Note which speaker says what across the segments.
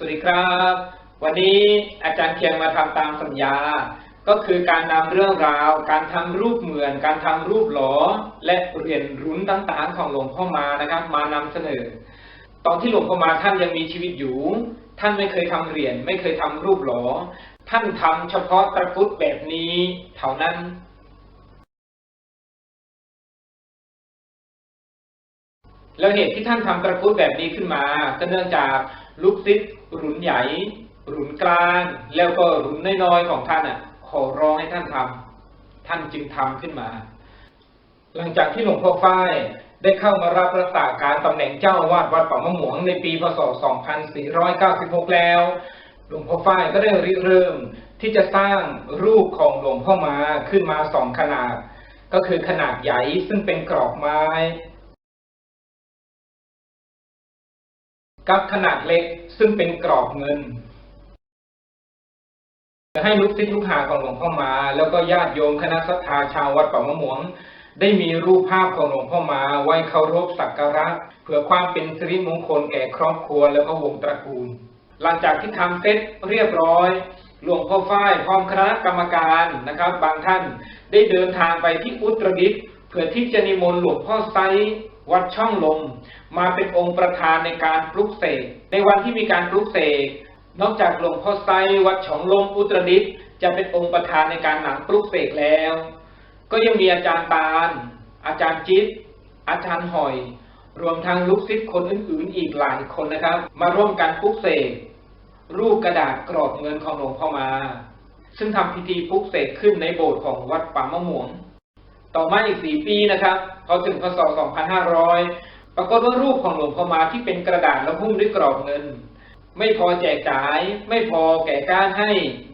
Speaker 1: สวัสดีครับ วันนี้อาจารย์เคียงมาทำตามสัญญา ก็คือการนำเรื่องราว การทำรูปเหมือน การทำรูปหลอและเหรียญรุ้นต่างๆของหลวงพ่อมานะครับ มานำเสนอ ตอนที่หลวงพ่อมาท่านยังมีชีวิตอยู่ ท่านไม่เคยทำเหรียญไม่เคยทำรูปหลอท่านทำเฉพาะตะกุดแบบนี้เท่านั้นแล้วเหตุที่ท่านทำตะกุดแบบนี้ขึ้นมาก็เนื่องจาก ลูกศิษย์รุ่นใหญ่รุ่นกลาง แล้วก็รุ่นน้อยๆของท่านอะ ขอร้องให้ท่านทำท่านจึงทำขึ้นมา หลังจากที่หลวงพ่อฝ้ายได้เข้ามารับรักษาการตำแหน่งเจ้าอาวาดวัดป่ามะหมวงในปีพศ 2496 แล้ว หลวงพ่อฝ้ายก็ได้ริเริ่มที่จะสร้างรูปของหลวงพ่อมาขึ้นมาสองขนาด ก็คือขนาดใหญ่ซึ่งเป็นกรอบไม้ กับขนาดเล็กซึ่งเป็นกรอบเงิน ให้ลูกศิษย์ลูกหาของหลวงพ่อมา แล้วก็ญาติโยมคณะสัทธาชาววัดป่ามะหมวง ได้มีรูปภาพของหลวงพ่อมาไว้เคารพสักการะ เพื่อความเป็นสิริมงคลแก่ครอบครัวแล้วก็วงตระกูล หลังจากที่ทำเสร็จเรียบร้อยหลวงพ่อฝ้ายพร้อมคณะกรรมการนะครับ บางท่านได้เดินทางไปที่อุตรดิตถ์เพื่อที่จะนิมนต์หลวงพ่อไซ วัดช่องลม มาเป็นองค์ประธานในการปลุกเสก ในวันที่มีการปลุกเสก นอกจากหลวงพ่อไซวัดช่องลมอุตรดิตจะเป็นองค์ประธานในการหนังปลุกเสกแล้ว ก็ยังมีอาจารย์ตาลอาจารย์จิต อาจารย์หอย รวมทั้งลูกศิษย์คนอื่นๆ อีกหลายคนนะครับ มาร่วมกันปลุกเสกรูปกระดาษกรอบเงินของหลวงพ่อมา ซึ่งทำพิธีปลุกเสกขึ้นในโบสถ์ของวัดป่ามะม่วง ต่อมาอีกสี่ปีนะครับพอถึงพศ 2500 ปรากฏว่ารูปของหลวงพ่อมาที่เป็นกระดาษและหุ้มด้วยกรอบเงิน ไม่พอแจกจ่าย ไม่พอแก่การให้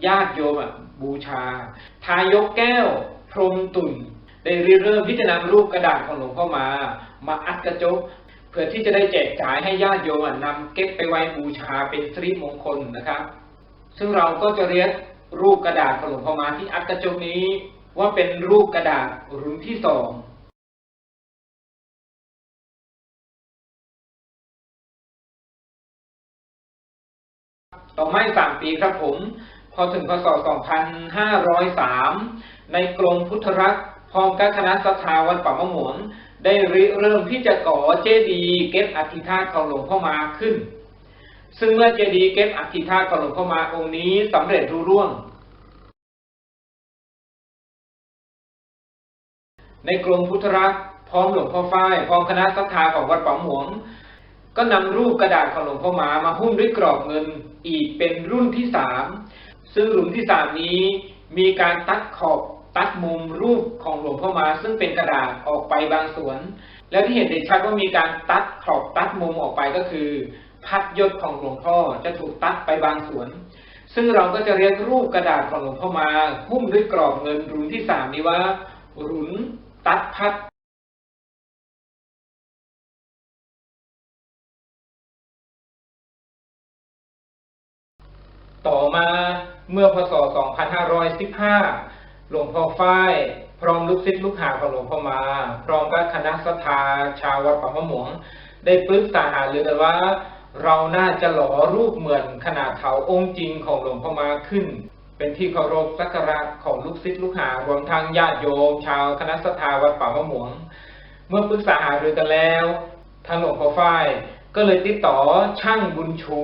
Speaker 1: ญาติโยมบูชา ทายกแก้ว พรหมตุ่นได้รเริ่มที่จะนำรูปกระดาษของหลวงพ่อมา มาอัดกระจกเพื่อที่จะได้แจกจ่ายให้ญาติโยมนำเก็บไปไว้บูชาเป็นสิริมงคลนะครับ ซึ่งเราก็จะเรียกรูปกระดาษของหลวงพ่อมาที่อัดกระจกนี้ ว่าเป็นรูปกระดาษรุ่นที่สองต่อไมาอีกสามปีครับผม พอถึงพศ 2503 ในกรมพุทธรักษ์พร้อมกับคณะสัทาวัดป่ามะหมวงได้ริเริ่มที่จะก่อเจดีย์เก็บอธิธาตุของหลวงพ่อมาขึ้น ซึ่งเมื่อเจดีย์เก็บอธิธาตุของหลวงพ่อมาองค์นี้สำเร็จรุ่ร่วง ในกรมพุทธรักษ์พร้อมหลวงพ่อฝ้ายพร้อมคณะสัทธาของวัดป่าหวง ก็นำรูปกระดาษของหลวงพ่อหมามาหุ้มด้วยกรอบเงินอีกเป็นรุ่นที่สามซึ่งรุ่นที่สามนี้มีการตัดขอบตัดมุมรูปของหลวงพ่อมาซึ่งเป็นกระดาษออกไปบางส่วน และที่เห็นได้ชัดว่ามีการตัดขอบตัดมุมออกไปก็คือ พัดยศของหลวงพ่อจะถูกตัดไปบางส่วน ซึ่งเราก็จะเรียกรูปกระดาษของหลวงพ่อมา หุ้มด้วยกรอบเงินรุ่นที่สามนี้ว่า รุน ตัดพัดต่อมาเมื่อพศ 2515 หลวงพ่อฝ้าย พร้อมลูกศิษย์ลูกหาของหลวงพ่อมา พร้อมกับคณะสัทธาชาววัดป่ามะหมวง ได้ปรึกษาหารือกันว่า เราน่าจะหล่อรูปเหมือนขนาดเถาองค์จริงของหลวงพ่อมาขึ้น เป็นที่เคารพสักการะของลูกศิษย์ลูกหารวมทั้งญาติโยม ชาวคณะสัทธาวัดป่ามะหมวง เมื่อปรึกษาหารือกันแล้วทางหลวงพ่อฝ้ายก็เลยติดต่อช่างบุญชู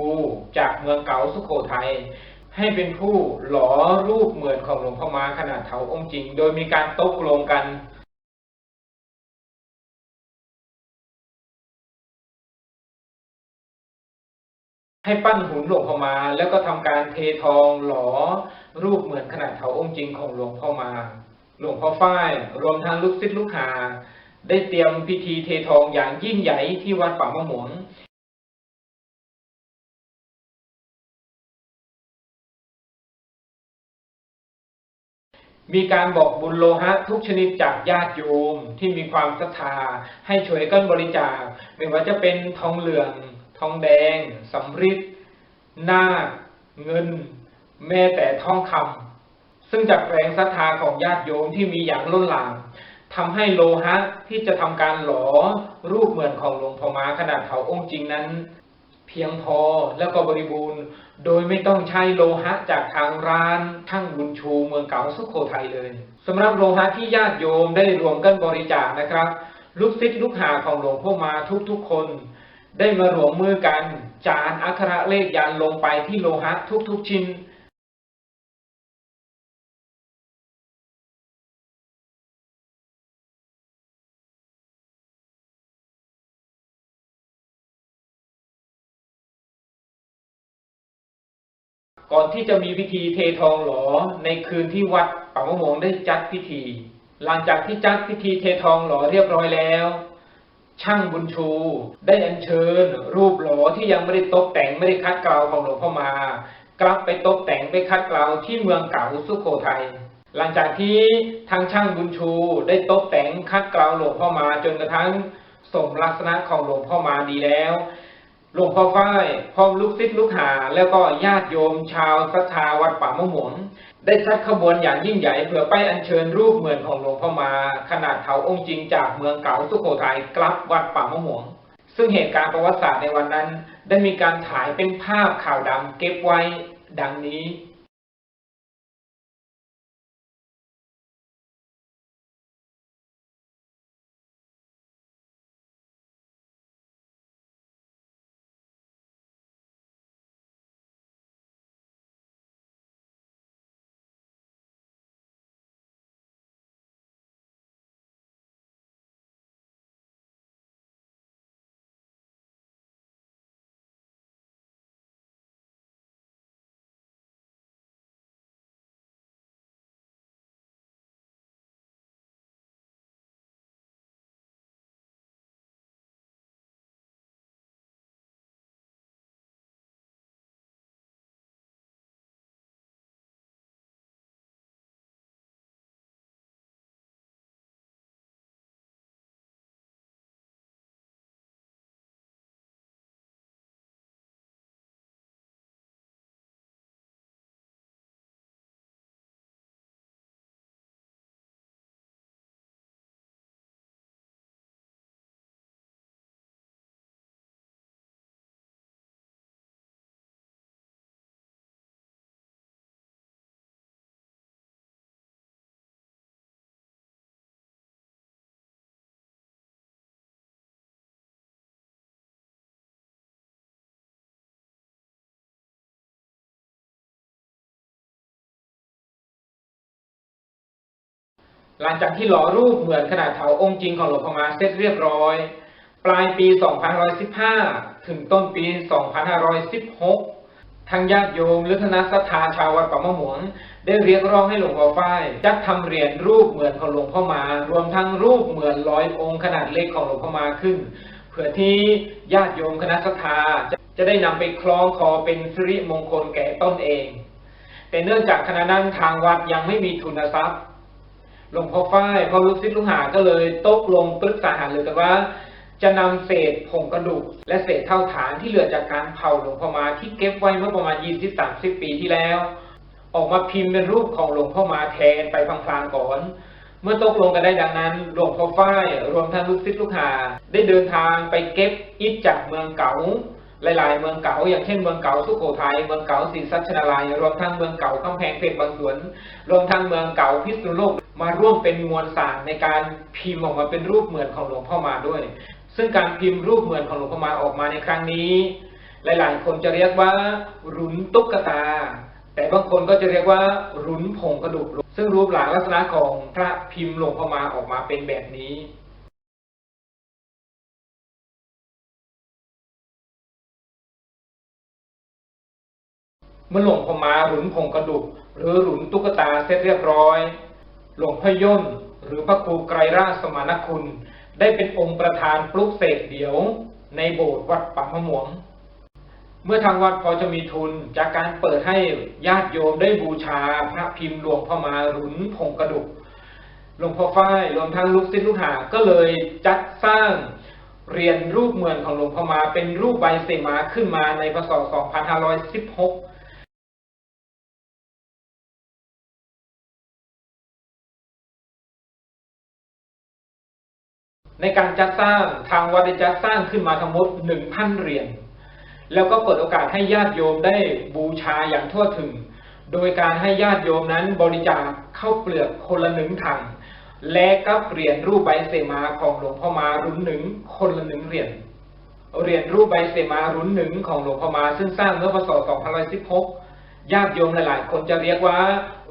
Speaker 1: จากเมืองเก่าสุโขทัยให้เป็นผู้หล่อรูปเหมือนของหลวงพ่อมาขนาดเถาองค์จริง โดยมีการตกลงกันให้ปั้นหุ่นหลวงพ่อมา แล้วก็ทำการเททองหล่อ รูปเหมือนขนาดเถาองค์จริงของหลวงพ่อมา หลวงพ่อฝ้ายรวมทั้งลูกศิษย์ลูกหา ได้เตรียมพิธีเททองอย่างยิ่งใหญ่ที่วัดป่ามะหมวงมีการบอกบุญโลหะทุกชนิดจากญาติโยมที่มีความศรัทธาให้ช่วยกันบริจาคไม่ว่าจะเป็นทองเหลือง ทองแดงสำริดนาคเงิน แม้แต่ทองคำซึ่งจากแรงศรัทธาของญาติโยมที่มีอย่างล้นหลามทำให้โลหะที่จะทำการหลอรูปเหมือนของหลวงพ่อมาขนาดเถาองค์จริงนั้น เพียงพอแล้วก็บริบูรณ์ โดยไม่ต้องใช้โลหะจากทางร้านช่างบุญชูเมืองเก่าสุโขทัยเลยสำหรับโลหะที่ญาติโยมได้รวมกันบริจาคนะครับ ลูกศิษย์ลูกหาของหลวงพ่อมาทุกๆคน ได้มารวมมือกัน จานอักขระเลขยันลงไปที่โลหะทุกๆชิ้น ก่อนที่จะมีพิธีเททองหลอในคืนที่วัดป่ามะม่วงได้จัดพิธี หลังจากที่จัดพิธีเททองหลอเรียบร้อยแล้ว ช่างบุญชู ได้อัญเชิญ รูปหล่อที่ยังไม่ได้ตกแต่งไม่ได้คัดเกลาของหลวงพ่อมา กลับไปตกแต่งไปคัดเกลาที่เมืองเก่าสุโขทัยหลังจากที่ทางช่างบุญชูได้ตกแต่งคัดเกลาหลวงพ่อมาจนกระทั่งสมลักษณะของหลวงพ่อมาดีแล้ว หลวงพ่อฝ้ายพร้อมลูกศิษย์ลูกหา แล้วก็ญาติโยมชาวศรัทธาวัดป่ามะม่วงได้ชัดขบวนอย่างยิ่งใหญ่เพื่อไปอัญเชิญรูปเหมือนของหลวงพ่อมา ขนาดเขาองค์จริงจากเมืองเก่าสุโขทัยกลับวัดป่ามะม่วงซึ่งเหตุการณ์ประวัติศาสตร์ในวันนั้น ได้มีการถ่ายเป็นภาพข่าวดำเก็บไว้ดังนี้ หลังจากที่หล่อรูปเหมือนขนาดเถาองค์จริงของหลวงพ่อมาเสร็จเรียบร้อย ปลายปี 2515 ถึงต้นปี 2516 ทางญาติโยม หรือคณะศรัทธาชาววัดป่ามะม่วง ได้เรียกร้องให้หลวงพ่อฝ้ายจัดทำเหรียญรูปเหมือนของหลวงพ่อมา รวมทั้งรูปเหมือนร้อยองค์ขนาดเล็กของหลวงพ่อมาขึ้น เพื่อที่ญาติโยมคณะศรัทธาจะจะได้นำไปคล้องคอเป็นสิริมงคลแก่ตนเอง แต่เนื่องจากขณะนั้นทางวัดยังไม่มีทุนทรัพย์ หลวงพ่อฝ้ายพอลูกศิษย์ลูกหาก็เลยตกลงปรึกษาหารือกันว่า จะนำเศษผงกระดูก และเศษเท่าฐานที่เหลือจากการเผาหลวงพ่อมาที่เก็บไว้เมื่อประมาณ20-30ปีที่แล้ว ออกมาพิมพ์เป็นรูปของหลวงพ่อมาแทนไปพลางๆก่อน เมื่อตกลงกันได้ดังนั้น หลวงพ่อฝ้ายรวมทั้งลูกศิษย์ลูกหา ได้เดินทางไปเก็บอิฐจากเมืองเก่า หลายๆ เมืองเก่าอย่างเช่นเมืองเก่าสุโขทัยเมืองเก่าศรีสัชนาลัยรวมทั้งเมืองเก่ากำแพงเพชรบางสวน รวมทั้งเมืองเก่าพิษณุโลกมาร่วมเป็นมวลสารในการพิมพ์ออกมาเป็นรูปเหมือนของหลวงพ่อมาด้วย ซึ่งการพิมพ์รูปเหมือนของหลวงพ่อมาออกมาในครั้งนี้ หลายๆ คนจะเรียกว่ารุนตุ๊กตา แต่บางคนก็จะเรียกว่ารุนผงกระดูกซึ่งรูปหลังลักษณะของพระพิมพ์หลวงพ่อมาออกมาเป็นแบบนี้ เมื่อหลวงพ่อมาหลุนผงกระดูก หรือหลุนตุ๊กตาเสร็จเรียบร้อย หลวงพ่อย่นหรือพระครูไกรราชสมานคุณ ได้เป็นองค์ประธานปลุกเสกเดี่ยว ในโบสถ์วัดป่ามะม่วง เมื่อทางวัดพอจะมีทุนจากการเปิดให้ญาติโยมได้บูชาพระพิมพ์หลวงพ่อมาหลุนผงกระดูกหลวงพ่อฝ้ายรวมทั้งลูกศิษย์ลูกหาก็เลยจัดสร้างเรียนรูปเหมือนของหลวงพ่อมาเป็นรูปใบเสมาขึ้นมาในพศ 2516 ในการจัดสร้างทางวัดได้จัดสร้างขึ้นมาทั้งหมด1,000เหรียญแล้วก็เปิดโอกาสให้ญาติโยมได้บูชาอย่างทั่วถึง โดยการให้ญาติโยมนั้นบริจาคเข้าเปลือกคนละหนึ่งถัง และกับเหรียญรูปใบเสมาของหลวงพ่อมารุ่นหนึ่งคนละหนึ่งเหรียญเหรียญรูปใบเสมารุ่นหนึ่งของหลวงพ่อมาซึ่งสร้างเมื่อพศ2516 ญาติโยมหลายๆ คนจะเรียกว่า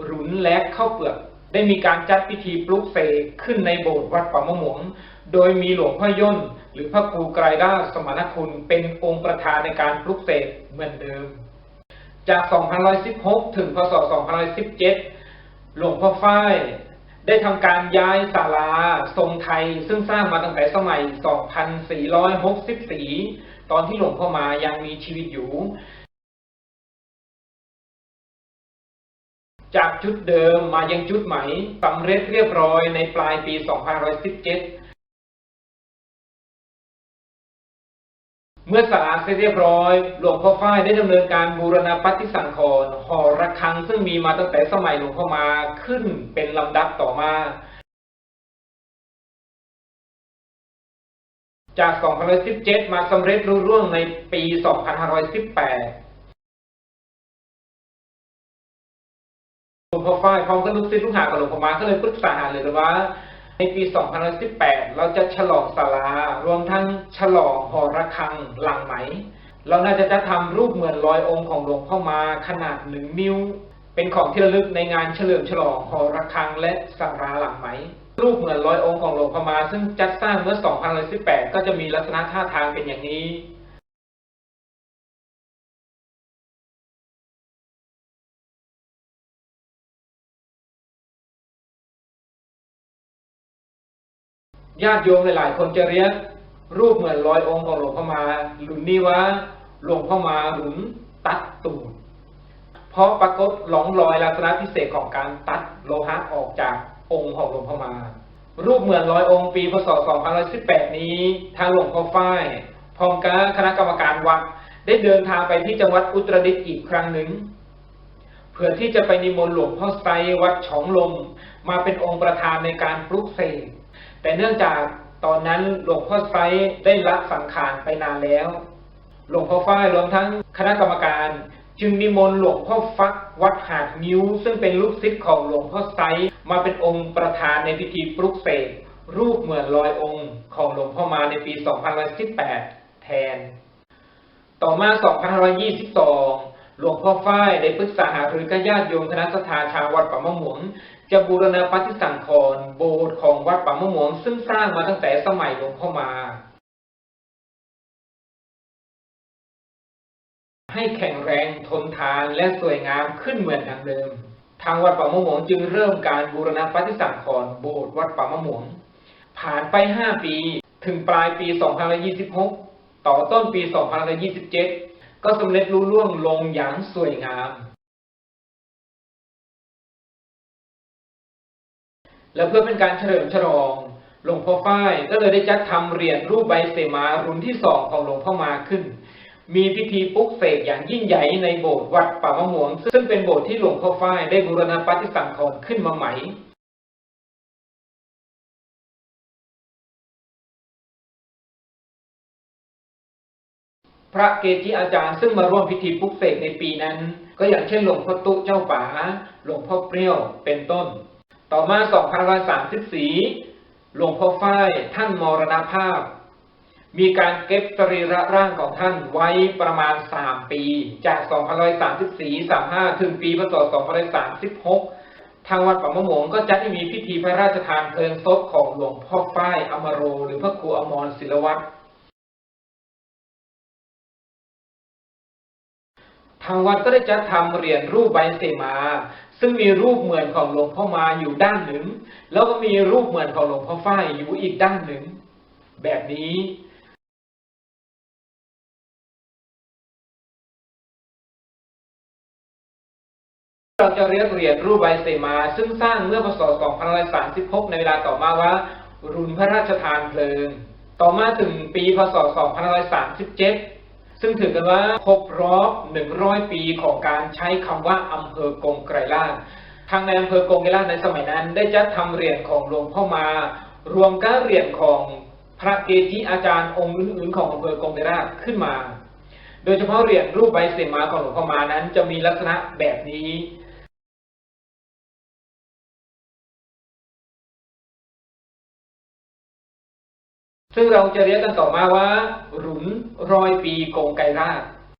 Speaker 1: รุ่นและข้าเปลือก ได้มีการจัดพิธีปลุกเสกขึ้นในโบสถ์วัดป่ามะม่วง โดยมีหลวงพ่อย่นหรือพระครูไกรราชสมณคุณเป็นองค์ประธานในการปลุกเสกเหมือนเดิม จาก 2516 ถึงพศ 2517 หลวงพ่อฝ้ายได้ทำการย้ายศาลาทรงไทย ซึ่งสร้างมาตั้งแต่สมัย 2464 ตอนที่หลวงพ่อมายังมีชีวิตอยู่ จากจุดเดิมมายังจุดใหม่สำเร็จเรียบร้อยในปลายปี 2517 เมื่อสาราเสร็จเรียบร้อย หลวงพ่อฝ้ายได้ดำเนินการบูรณปฏิสังขรณ์หอระฆังซึ่งมีมาตั้งแต่สมัยหลวงพ่อมาขึ้นเป็นลำดับต่อมา จาก 2517 มาสำเร็จรุ่ร่วงในปี 2518หลวงพ่อฝ้ายพร้อมกับลูกศิษย์ลูกหากับหลวงพ่อมาก็เลยปรึกษาหารือกันว่า ในปี 2018 เราจะฉลองศาลารวมทั้งฉลองหอระฆังหลังไหม เราน่าจะจะทำรูปเหมือนรอยองค์ของหลวงพ่อมาขนาดหนึ่งนิ้ว เป็นของที่ระลึกในงานเฉลิมฉลองหอระฆังและศาลาหลังไหม รูปเหมือนรอยองค์ของหลวงพ่อมา ซึ่งจัดสร้างเมื่อ 2018 ก็จะมีลักษณะท่าทางเป็นอย่างนี้ ญาติโยมหลายๆ คนจะเรียกรูปเหมือนร้อยองค์ของหลวงพ่อมาหลุนนี้ว่าหลวงพ่อมาหลุนตัดตูดเพราะปรากฏหลงรอยลักษณะพิเศษของการตัดโลหะออกจากองค์ของหลวงพ่อมา รูปเหมือนร้อยองค์ปีพศ 2518 นี้ทางหลวงพ่อฝ้ายพร้อมกับคณะกรรมการวัดได้เดินทางไปที่จังหวัดอุตรดิตถ์อีกครั้งหนึ่งเพื่อที่จะไปนิมนต์หลวงพ่อไซวัดฉองลม มาเป็นองค์ประธานในการปลุกเสก แต่เนื่องจากตอนนั้นหลวงพ่อไซได้ละสังขารไปนานแล้ว หลวงพ่อฝ้ายรวมทั้งคณะกรรมการ จึงนิมนต์หลวงพ่อฟักวัดหาดนิ้ว ซึ่งเป็นลูกศิษย์ของหลวงพ่อไซมาเป็นองค์ประธานในพิธีปลุกเสกรูปเหมือนลอยองค์ของหลวงพ่อมาในปี2518 แทน ต่อมา 2522 หลวงพ่อฝ้ายได้ปรึกษาหารือกับญาติโยมคณะสถาชาววัดป่ามะหมวง จะบูรณะปฏิสังขรณ์โบสถ์ของวัดป่ามะหมวงซึ่งสร้างมาตั้งแต่สมัยหลวงพ่อมา ให้แข็งแรงทนทานและสวยงามขึ้นเหมือนดังเดิม ทางวัดป่ามะหมวงจึงเริ่มการบูรณะปฏิสังขรณ์โบสถ์วัดป่ามะหมวง ผ่านไป 5 ปี ถึงปลายปี 2526 ต่อต้นปี 2527 ก็สำเร็จรุ่ล่วงลงอย่างสวยงาม และเพื่อเป็นการเฉลิมฉลองหลวงพ่อฝ้ายก็เลยได้จัดทำเหรียญรูปใบเสมารุ่นที่สองของหลวงพ่อมาขึ้น มีพิธีปลุกเสกอย่างยิ่งใหญ่ในโบสถ์วัดป่ามะม่วง ซึ่งเป็นโบสถ์ที่หลวงพ่อฝ้ายได้บูรณะปฏิสังขรณ์ขึ้นมาใหม่พระเกจิอาจารย์ซึ่งมาร่วมพิธีปลุกเสกในปีนั้น ก็อย่างเช่นหลวงพ่อตุเจ้าป๋าหลวงพ่อเปรี้ยวเป็นต้น ต่อมา 2534 หลวงพ่อฝ้ายท่านมรณภาพ มีการเก็บสรีระร่างของท่านไว้ประมาณ 3 ปี จาก 2534 35 ถึงปีพศ 2536 ทางวัดป่ามะมงก็จัดให้มีพิธีพระราชทานเพลิงศพของหลวงพ่อฝ้ายอมโร หรือพระครูอมรศิลวัตรทางวัดก็ได้จัดทำเหรียญรูปใบเสมา ซึ่งมีรูปเหมือนของหลวงพ่อมาอยู่ด้านหนึ่ง แล้วก็มีรูปเหมือนของหลวงพ่อฝ้ายอยู่อีกด้านหนึ่ง แบบนี้เราจะเรียกเรียญรูปใบเสมา ซึ่งสร้างเมื่อพศ 2536 ในเวลาต่อมาว่า รุนพระราชทานเพลิง ต่อมาถึงปีพศ 2537 ซึ่งถือกันว่าครบรอบ 100 ปีของการใช้คำว่าอำเภอกงไกรลาศทางในอำเภอกงไกรลาศในสมัยนั้น ได้จัดทำเหรียญของหลวงพ่อมา รวมกับเหรียญของพระเกจิอาจารย์องค์อื่นๆของอำเภอกงไกรลาศขึ้นมา โดยเฉพาะเหรียญรูปใบเสมาของหลวงพ่อมานั้น จะมีลักษณะแบบนี้ ซึ่งเราจะเรียกกันต่อมาว่าหรุนร้อยปีกงไกรราช